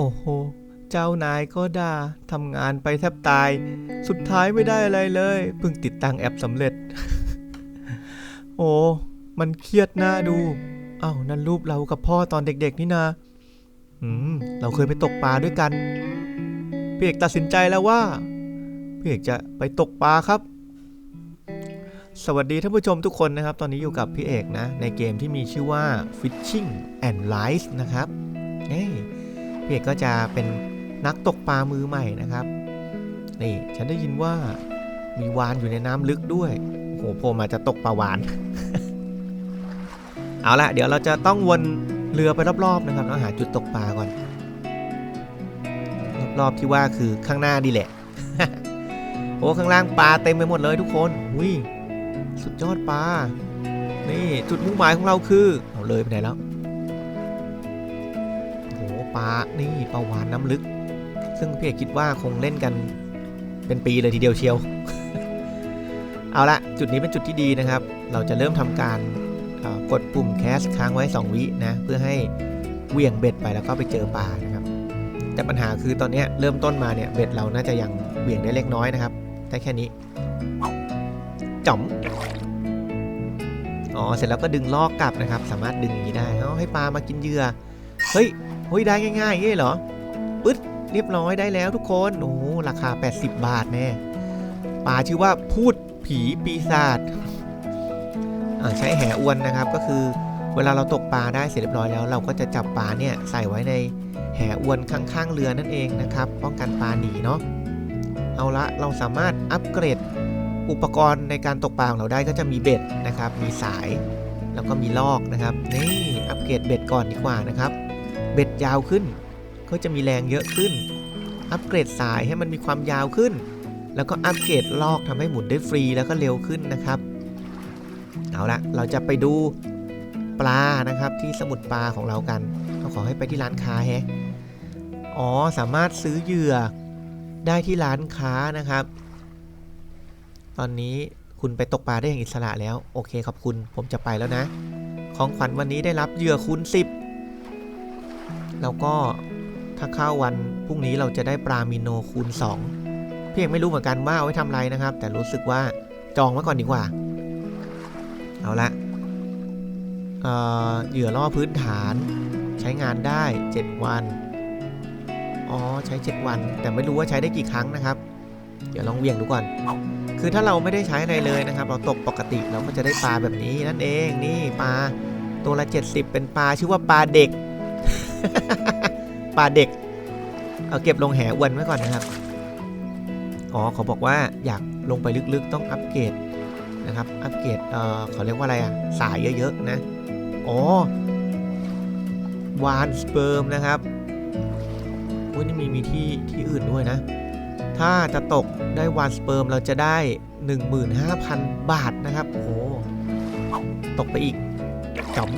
โอ้โห เจ้านายก็ด่าทำงานไปแทบตาย สุดท้ายไม่ได้อะไรเลย เพิ่งติดตั้งแอปสำเร็จ โอ้ มันเครียดหน้าดู เอ้านั่นรูปเรากับพ่อตอนเด็กๆนี่นาอืม เราเคยไปตกปลาด้วยกันพี่เอกตัดสินใจแล้วว่าพี่เอกจะไปตกปลาครับ สวัสดีท่านผู้ชมทุกคนนะครับ ตอนนี้อยู่กับพี่เอกนะ ในเกมที่มีชื่อว่า Fishing and Life นะครับเอ้ย พี่เอกก็จะเป็นนักตกปลามือใหม่นะครับ นี่ฉันได้ยินว่ามีวานอยู่ในน้ำลึกด้วยโอ้โหผมอาจจะตกปลาวาน เอาละเดี๋ยวเราจะต้องวนเรือไปรอบๆนะครับแล้วหาจุดตกปลาก่อน รอบๆที่ว่าคือข้างหน้าดีแหละ โอ้ข้างล่างปลาเต็มไปหมดเลยทุกคนอุ้ยสุดยอดปลา นี่จุดมุ่งหมายของเราคือ เอาเลยไปไหนแล้ว ปลา นี่ปลาวานน้ำลึก ซึ่งพี่เอกคิดว่าคงเล่นกันเป็นปีเลยทีเดียวเชียว เอาละจุดนี้เป็นจุดที่ดีนะครับ เราจะเริ่มทำการกดปุ่มแคสค้างไว้ 2 วินะ เพื่อให้เวี่ยงเบ็ดไปแล้วก็ไปเจอปลานะครับ แต่ปัญหาคือตอนนี้เริ่มต้นมาเนี่ยเบ็ดเราน่าจะยังเวี่ยงได้เล็กน้อยนะครับ ได้แค่นี้จ๋อมอ๋อ เสร็จแล้วก็ดึงลอกกลับนะครับ สามารถดึงอย่างนี้ได้เอาให้ปลามากินเหยื่อ เฮ้ย เฮ้ยได้ง่ายๆอย่างนี้เหรอปึ๊ดเรียบร้อยได้แล้วทุกคนโอ้ราคา 80 บาทแน่ปลาชื่อว่าพูดผีปีศาจอ่าใช้แหอวนนะครับก็คือเวลาเราตกปลาได้เสร็จเรียบร้อยแล้ว เราก็จะจับปลาเนี่ยใส่ไว้ในแหอวนข้างๆเรือนั่นเองนะครับ ป้องกันปลาหนีเนาะเอาละเราสามารถอัปเกรดอุปกรณ์ในการตกปลาของเราได้ก็จะมีเบ็ดนะครับ มีสาย แล้วก็มีลอกนะครับนี่อัปเกรดเบ็ดก่อนดีกว่านะครับ บ็ดยาวขึ้น ก็จะมีแรงเยอะขึ้น อัปเกรดสายให้มันมีความยาวขึ้น แล้วก็อัปเกรดลอกทำให้หมุนได้ฟรีแล้วก็เร็วขึ้นนะครับ เอาละเราจะไปดูปลานะครับที่สมุดปลาของเรากันเราขอให้ไปที่ร้านค้าแฮะอ๋อสามารถซื้อเหยื่อได้ที่ร้านค้านะครับ ตอนนี้คุณไปตกปลาได้อย่างอิสระแล้ว โอเคขอบคุณผมจะไปแล้วนะ ของขวัญวันนี้ได้รับเหยื่อคูณ10 แล้วก็ถ้าเข้าวันพรุ่งนี้เราจะได้ปลามิโนคูณ2พี่เอกไม่รู้เหมือนกันว่าเอาไว้ทำอะไรนะครับ แต่รู้สึกว่าจองไว้ก่อนดีกว่า เอาละเอ่อเหยื่อล่อพื้นฐาน ใช้งานได้ 7 วัน อ๋อ ใช้ 7 วัน แต่ไม่รู้ว่าใช้ได้กี่ครั้งนะครับ เดี๋ยวลองเวียงดูก่อน คือถ้าเราไม่ได้ใช้อะไรเลยนะครับ เราตกปกติเราก็จะได้ปลาแบบนี้นั่นเองนี่ปลาตัวละ 70 เป็นปลาชื่อว่าปลาเด็ก ปลาเด็ก เอาเก็บลงแหอวนไว้ก่อนนะครับ อ๋อเขาบอกว่าอยากลงไปลึกๆต้องอัปเกรดนะครับ อัปเกรด เอ่อเขาเรียกว่าอะไรอะสายเยอะๆนะ อ๋อ วานสเปิร์มนะครับโอ้ยนี่มีมีที่ที่อื่นด้วยนะ ถ้าจะตกได้วานสเปิร์มเราจะได้ 15,000 บาทนะครับ โอ้โหตกไปอีกจ๋อม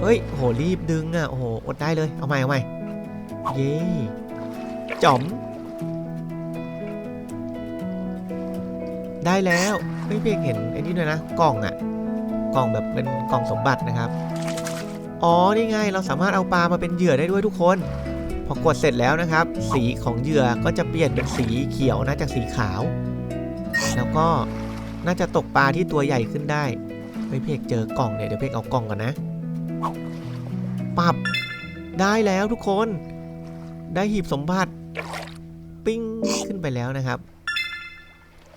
เฮ้ยโหรีบดึงอะโอ้โหอดได้เลยเอาใหม่เอาใหม่เย้จ๋อม ได้แล้วเฮ้ยเพียงเห็นไอ้นี่ด้วยนะกล่องอะกล่องแบบเป็นกล่องสมบัตินะครับ อ๋อ นี่ไง เราสามารถเอาปลามาเป็นเหยื่อได้ด้วยทุกคน พอกดเสร็จแล้วนะครับ สีของเหยื่อก็จะเปลี่ยนเป็นสีเขียวนะจากสีขาว แล้วก็น่าจะตกปลาที่ตัวใหญ่ขึ้นได้ เฮ้ยเพกเจอกล่องเนี่ยเดี๋ยวเพกเอากล่องก่อนนะ ปรับได้แล้วทุกคน ได้หีบสมบัติ ปิ้งขึ้นไปแล้วนะครับ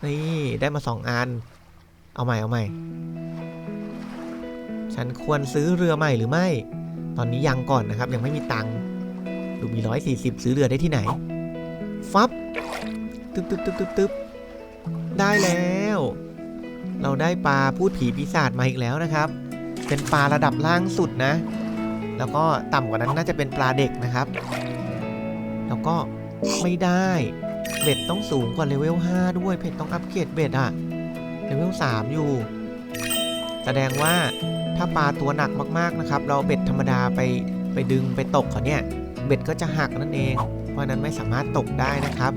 นี่ได้มาสองอัน เอาใหม่เอาใหม่ ฉันควรซื้อเรือใหม่หรือไม่ ตอนนี้ยังก่อนนะครับ ยังไม่มีตังค์ดูมีร้อยสี่สิบซื้อเรือได้ที่ไหน ฟับตึ๊บตึ๊บตึ๊บตึ๊บตึ๊บได้แล้ว เราได้ปลาพูดผีปีศาจมาอีกแล้วนะครับ เป็นปลาระดับล่างสุดนะ แล้วก็ต่ำกว่านั้นน่าจะเป็นปลาเด็กนะครับ แล้วก็ไม่ได้เบ็ดต้องสูงกว่าเลเวล5ด้วย เพจต้องอัปเกรดเบ็ดอะเลเวล3อยู่ แสดงว่าถ้าปลาตัวหนักมากๆนะครับ เราเบ็ดธรรมดาไปไปดึงไปตกเขาเนี่ย เบ็ดก็จะหักนั่นเอง เพราะนั้นไม่สามารถตกได้นะครับ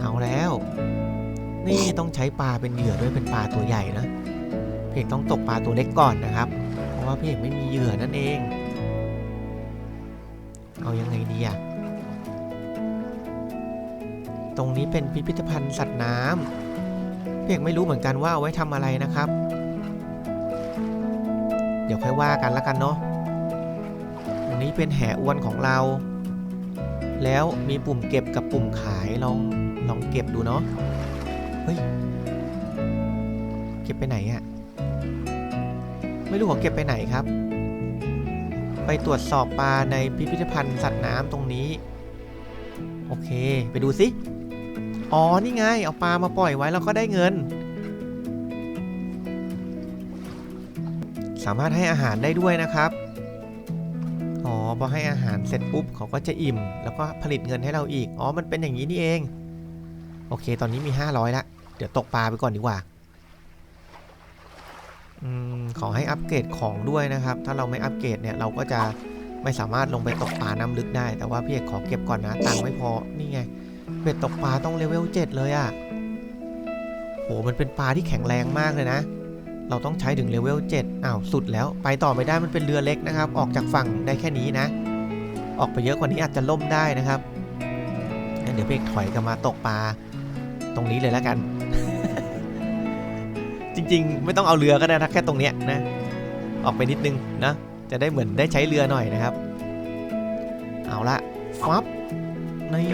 เอาแล้ว นี่ต้องใช้ปลาเป็นเหยื่อด้วยเป็นปลาตัวใหญ่นะ เพจต้องตกปลาตัวเล็กก่อนนะครับ เพราะว่าเพจไม่มีเหยื่อนั่นเอง เอายังไงดีอะตรงนี้เป็นพิพิธภัณฑ์สัตว์น้ำเพียงไม่รู้เหมือนกันว่าเอาไว้ทำอะไรนะครับ เดี๋ยวค่อยว่ากันละกันเนาะตรงนี้เป็นแหอวนของเรา แล้วมีปุ่มเก็บกับปุ่มขายลองลองเก็บดูเนาะเฮ้ยเก็บไปไหนอะ ไม่รู้เขาเก็บไปไหนครับ ไปตรวจสอบปลาในพิพิธภัณฑ์สัตว์น้ำตรงนี้ โอเค ไปดูสิอ๋อ นี่ไง เอาปลามาปล่อยไว้แล้วก็ได้เงิน สามารถให้อาหารได้ด้วยนะครับ อ๋อพอให้อาหารเสร็จปุ๊บเขาก็จะอิ่ม แล้วก็ผลิตเงินให้เราอีก อ๋อ มันเป็นอย่างนี้นี่เอง โอเค ตอนนี้มี 500ละ เดี๋ยวตกปลาไปก่อนดีกว่า ขอให้อัปเกรดของด้วยนะครับ ถ้าเราไม่อัปเกรดเนี่ยเราก็จะไม่สามารถลงไปตกปลาน้ำลึกได้ แต่ว่าพี่เอกขอเก็บก่อนนะตังค์ไม่พอ นี่ไงเบ็ดตกปลาต้องเลเวล7เลยอะ่ะโหมันเป็นปลาที่แข็งแรงมากเลยนะ เราต้องใช้ถึงเลเวล7อ้าวสุดแล้ว ไปต่อไม่ได้มันเป็นเรือเล็กนะครับ ออกจากฝั่งได้แค่นี้นะ ออกไปเยอะกว่านี้อาจจะล่มได้นะครับงั้นเดี๋ยวพี่เอกถอยกลับมาตกปลาตรงนี้เลยแล้วกัน จริง ๆ ไม่ต้องเอาเรือก็ได้นะแค่ตรงเนี้ยนะออกไปนิดนึงนะจะได้เหมือนได้ใช้เรือหน่อยนะครับ เอาละฟับนี่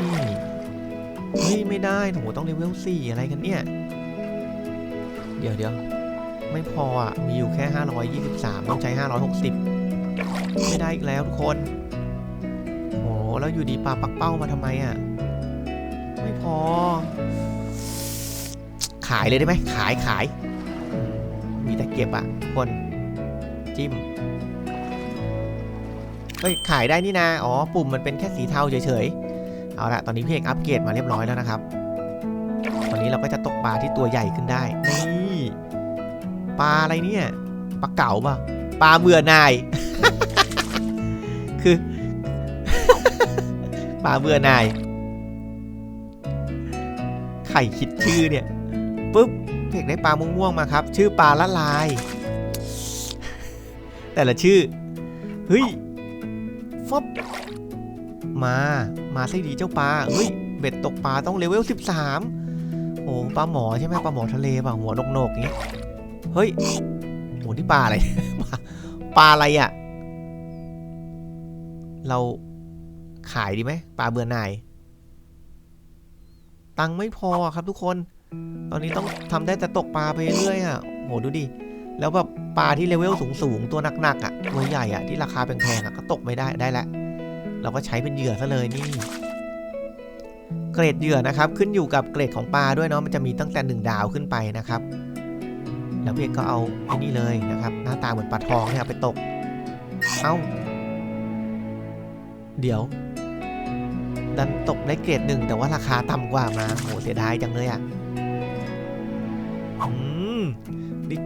เฮ้ยไม่ได้โหต้องเลเวล4อะไรกันเนี่ย เดี๋ยวเดี๋ยวไม่พออะ มีอยู่แค่ 523 ต้องใช้ 560 ไม่ได้อีกแล้วทุกคน โห แล้วอยู่ดีปลาปักเป้ามาทำไมอะ ไม่พอ ขายเลยได้ไหม ขายขาย มีแต่เก็บอะทุกคนจิ้มเฮ้ยขายได้นี่นาอ๋อปุ่มมันเป็นแค่สีเทาเฉยๆเอาละตอนนี้พี่เอกอัปเกรดมาเรียบร้อยแล้วนะครับ ตอนนี้เราก็จะตกปลาที่ตัวใหญ่ขึ้นได้นี่ปลาอะไรเนี่ยปลาเก๋าป่ะปลาเบื่อนาย คือปลาเบื่อนายไข่คิดชื่อเนี่ยปุ๊บ เพกได้ปลาม่วงๆมาครับ ชื่อปลาละลาย แต่ละชื่อ เฮ้ยฟอบมา มาไส้ดีเจ้าปลา เฮ้ย เบ็ดตกปลาต้องเลเวล 13 โอ้ปลาหมอใช่ไหมปลาหมอทะเลป่ะหัวโหนกๆนี้เฮ้ยโหนี่ปลาอะไร ปลาอะไรอะ่ะ เราขายดีไหมปลาเบื่อหน่าย ตังไม่พอครับทุกคน ตอนนี้ต้องทำได้แต่ตกปลาไปเรื่อยอะโหดูดิ แล้วแบบปลาที่เลเวลสูงๆ ตัวหนักๆอะ ตัวใหญ่อะที่ราคาแพงๆอะก็ตกไม่ได้ได้แล้วเราก็ใช้เป็นเหยื่อซะเลยนี่ เกรดเหยื่อนะครับ ขึ้นอยู่กับเกรดของปลาด้วยเนาะมันจะมีตั้งแต่หนึ่งดาวขึ้นไปนะครับ แล้วเพียก็เอาไอ้นี่เลยนะครับ หน้าตาเหมือนปลาทองเนี่ยไปตก เอ้า เดี๋ยวดันตกได้เกรดหนึ่งแต่ว่าราคาต่ำกว่ามาโหเสียดายจังเลยอะ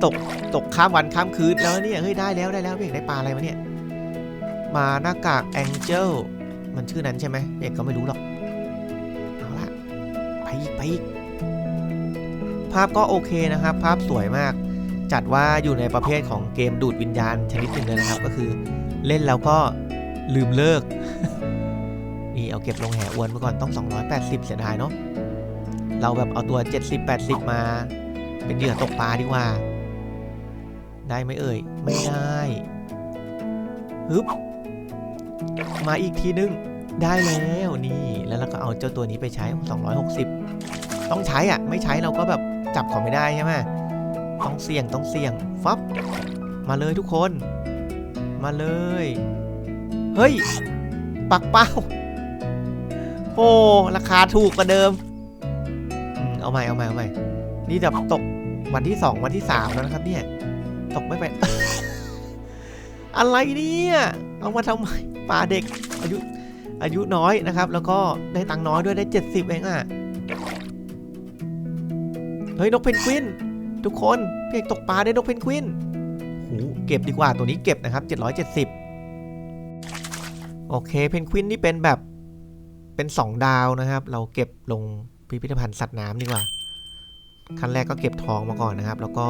ตกตกข้ามวันข้ามคืนแล้วเนี่ยเฮ้ยได้แล้วได้แล้วเอกได้ปลาอะไรมาเนี่ยมาหน้ากากแองเจิลมันชื่อนั้นใช่ไหมเอกก็ไม่รู้หรอกเอาละไปอีกไปอีกภาพก็โอเคนะครับ ภาพสวยมาก จัดว่าอยู่ในประเภทของเกมดูดวิญญาณชนิดหนึ่งเลยนะครับ ก็คือเล่นแล้วก็ลืมเลิกนี่เอาเก็บลงแหอวนมาก่อนต้อง 280 เสียดายเนาะเราแบบเอาตัว 70-80 มา เป็นเหยื่อตกปลาดีกว่า ได้ไหมเอ่ย ไม่ได้ฮึบมาอีกทีนึง ได้แล้วนี่ แล้วเราก็เอาเจ้าตัวนี้ไปใช้ 260 ต้องใช้อะ ไม่ใช้เราก็แบบจับเขาไม่ได้ใช่ไหมต้องเสี่ยงต้องเสี่ยงฟับมาเลยทุกคน มาเลย เฮ้ย ปักเป้าโอ้ราคาถูกกว่าเดิมอืมเอาใหม่เอาใหม่เอาใหม่ นี่แบบตกวันที่สองวันที่สามแล้วนะครับเนี่ย ตกไม่ไปอะไรเนี่ยเอามาทำไมปลาเด็กอายุอายุน้อยนะครับ แล้วก็ได้ตังค์น้อยด้วยได้ 70 เองอะ่ะ เฮ้ยนกเพนกวิน ทุกคนเพี่เอกตกปลาได้นกเพนกวินโหเก็บดีกว่าตัวนี้เก็บนะครับ 770 โอเคเพนกวินนี่เป็นแบบเป็น 2 ดาวนะครับ เราเก็บลงพิพิธภัณฑ์สัตว์น้ำดีกว่า ขั้นแรกก็เก็บทองมาก่อนนะครับ แล้วก็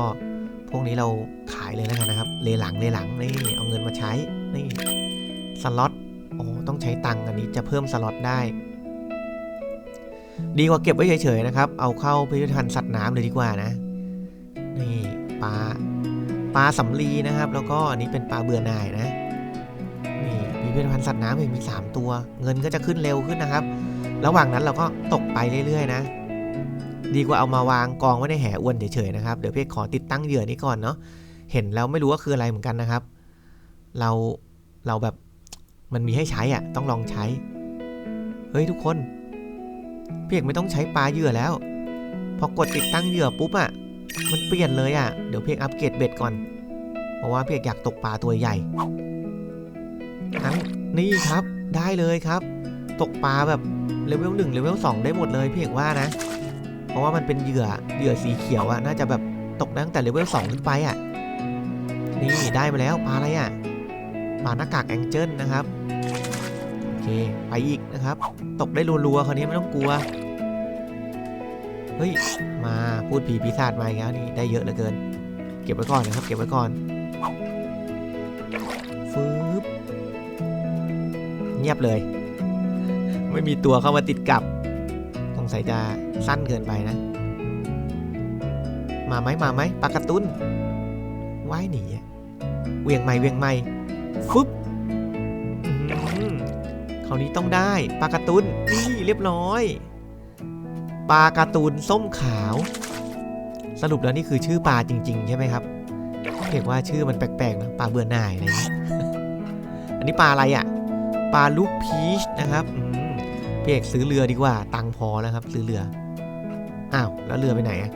พวกนี้เราขายเลยแล้วกันนะครับ เลหลังเลหลังนี่เอาเงินมาใช้นี่สล็อตโอ้ต้องใช้ตังค์อันนี้จะเพิ่มสล็อตได้ ดีกว่าเก็บไว้เฉยๆนะครับ เอาเข้าพิพิธภัณฑ์สัตว์น้ำเลยดีกว่านะนี่ปลาปลาสำลีนะครับ แล้วก็อันนี้เป็นปลาเบื่อหน่ายนะนี่พิพิธภัณฑ์สัตว์น้ำเองมี 3 ตัว เงินก็จะขึ้นเร็วขึ้นนะครับ ระหว่างนั้นเราก็ตกไปเรื่อยๆ นะ ดีกว่าเอามาวางกองไว้ในแห่อวนเฉยๆนะครับ เดี๋ยวพี่ขอติดตั้งเหยื่อนี้ก่อนเนาะ เห็นแล้วไม่รู้ว่าคืออะไรเหมือนกันนะครับ เรา เราแบบมันมีให้ใช้อะ ต้องลองใช้ เฮ้ยทุกคน เพี่เอกไม่ต้องใช้ปลาเหยื่อแล้ว พอกดติดตั้งเหยื่อปุ๊บอะ มันเปลี่ยนเลยอะ เดี๋ยวเพี่เอกอัปเกรดเบ็ดก่อน เพราะว่าเพี่เอกอยากตกปลาตัวใหญ่ทั้งนี่ครับ ได้เลยครับ ตกปลาแบบเลเวลหนึ่งเลเวลสองได้หมดเลยเพี่เอกว่านะ ราะว่ามันเป็นเหยื่อเหยื่อสีเขียวอะน่าจะแบบตกตั้งแต่เลเวลสองขึ้นไปอะนี่ได้มาแล้วปลาอะไรอะปลาหน้ากากแองเจิลนะครับโอเคไปอีกนะครับ ตกได้รัวๆคราวนี้ไม่ต้องกลัวเฮ้ยมาพูดผีปีศาจมาอีกแล้วนี่ได้เยอะเหลือเกิน เก็บไว้ก่อนนะครับ เก็บไว้ก่อนฟืบเงียบเลย ไม่มีตัวเข้ามาติดกับสงสัยจะ สั้นเกินไปนะ มาไหมมาไหมปลากระตุ้นว่ายหนีเวียงไม่เวียงไม่ฟึบคราวนี้ต้องได้ปลากระตุนนี่เรียบร้อยปลากระตุนส้มขาว สรุปแล้วนี่คือชื่อปลาจริง ๆ ใช่ไหมครับเรียกว่าชื่อมันแปลกๆนะปลาเบื่อหน่ายอะไรนี้อันนี้ปลาอะไรอะ่ะปลาลูกพีชนะครับอืมพี่เอกซื้อเรือดีกว่า ตังพอแล้วครับ ซื้อเรือ อ้าว แล้วเรือไปไหนอะ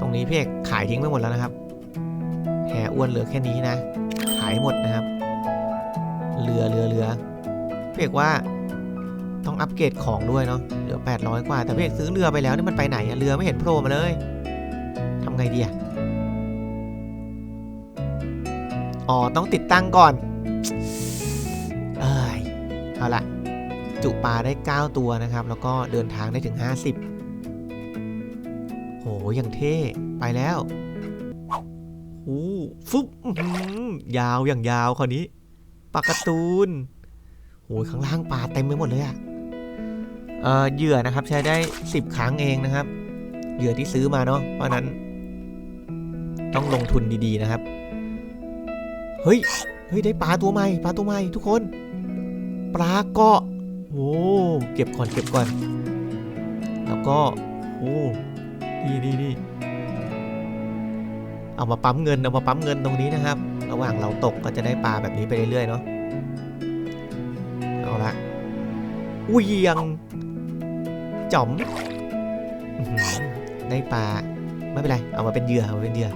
ตรงนี้พี่เอกขายทิ้งไปหมดแล้วนะครับแหอ้วนเหลือแค่นี้นะ ขายหมดนะครับ เรือเรือเรือพี่เอกว่าต้องอัปเกรดของด้วยเนาะเหลือ 800 กว่า แต่พี่เอกซื้อเรือไปแล้วนี่มันไปไหนอะเรือไม่เห็นโผล่มาเลยทำไงดีอะอ๋อ ต้องติดตั้งก่อน เอ้ยเอาละ จุปลาได้ 9 ตัวนะครับ แล้วก็เดินทางได้ถึง 50 โหอย่างเท่ ไปแล้วโอ้ฟึบยาวอย่างยาวคราวนี้ปลาการ์ตูนโหข้างล่างปลาเต็มไปหมดเลยอะเอ่อเหยื่อนะครับใช้ได้ 10 ครั้งเองนะครับ เหยื่อที่ซื้อมาเนาะเพราะนั้น ต้องลงทุนดีๆนะครับ เฮ้ย เฮ้ยได้ปลาตัวใหม่ปลาตัวใหม่ทุกคน ปลาเกาะ โอ้เก็บก่อนเก็บก่อน แล้วก็โอ้นี่นี่นี่เอามาปั๊มเงินเอามาปั๊มเงินตรงนี้นะครับ ระหว่างเราตกก็จะได้ปลาแบบนี้ไปเรื่อยๆเนาะเอาละอุ้ยยังจ๋อมได้ปลาไม่เป็นไร เอามาเป็นเหยื่อเอามาเป็นเหยื่อ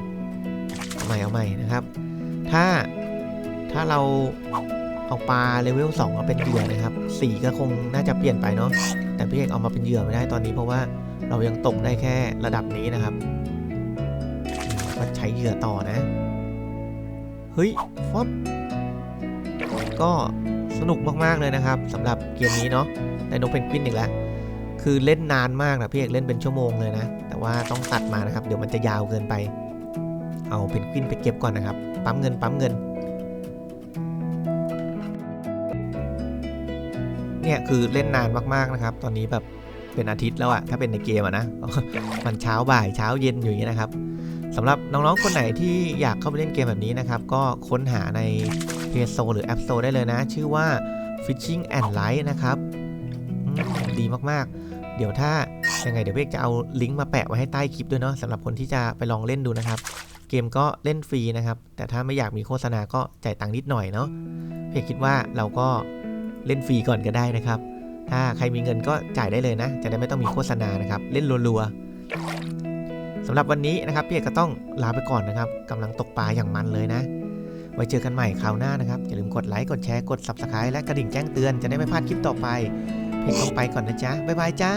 เอาใหม่เอาใหม่นะครับ ถ้าถ้าเรา เอาปลาเลเวล2มาเป็นเหยื่อนะครับสีก็คงน่าจะเปลี่ยนไปเนาะแต่พี่เอกเอามาเป็นเหยื่อไม่ได้ตอนนี้เพราะว่าเรายังตกได้แค่ระดับนี้นะครับมก็ใช้เหยื่อต่อนะเฮ้ยฟอบก็สนุกมากๆเลยนะครับสำหรับเกมนี้เนาะได้นกเพนกวินอีกแล้วคือเล่นนานมากนะพี่เอกเล่นเป็นชั่วโมงเลยนะ แต่ว่าต้องตัดมานะครับ เดี๋ยวมันจะยาวเกินไป เอาเพนกวินไปเก็บก่อนนะครับ ปั๊มเงินปั๊มเงิน เนี่ยคือเล่นนานมากๆนะครับ ตอนนี้แบบเป็นอาทิตย์แล้วอะถ้าเป็นในเกมอะนะ มันเช้าบ่ายเช้าเย็นอยู่อย่างนี้นะครับสำหรับน้องๆ คนไหนที่อยากเข้าไปเล่นเกมแบบนี้นะครับ ก็ค้นหาใน Play Store หรือ App Store ได้เลยนะ ชื่อว่า Fishing and Light นะครับดีมากๆ เดี๋ยวถ้ายังไงเดี๋ยวเบกจะเอาลิงก์มาแปะไว้ให้ใต้คลิปด้วยเนาะสำหรับคนที่จะไปลองเล่นดูนะครับ เกมก็เล่นฟรีนะครับ แต่ถ้าไม่อยากมีโฆษณาก็จ่ายตังค์นิดหน่อยเนาะเพกคิดว่าเราก็ เล่นฟรีก่อนก็ได้นะครับ ถ้าใครมีเงินก็จ่ายได้เลยนะ จะได้ไม่ต้องมีโฆษณานะครับ เล่นรัวๆสำหรับวันนี้นะครับพี่เอกก็ต้องลาไปก่อนนะครับกำลังตกปลาอย่างมันเลยนะ ไว้เจอกันใหม่คราวหน้านะครับ อย่าลืมกดไลค์กดแชร์กด Subscribe และกระดิ่งแจ้งเตือนจะได้ไม่พลาดคลิปต่อไปเพลงต้องไปก่อนนะจ๊ะบ๊ายบายจ้า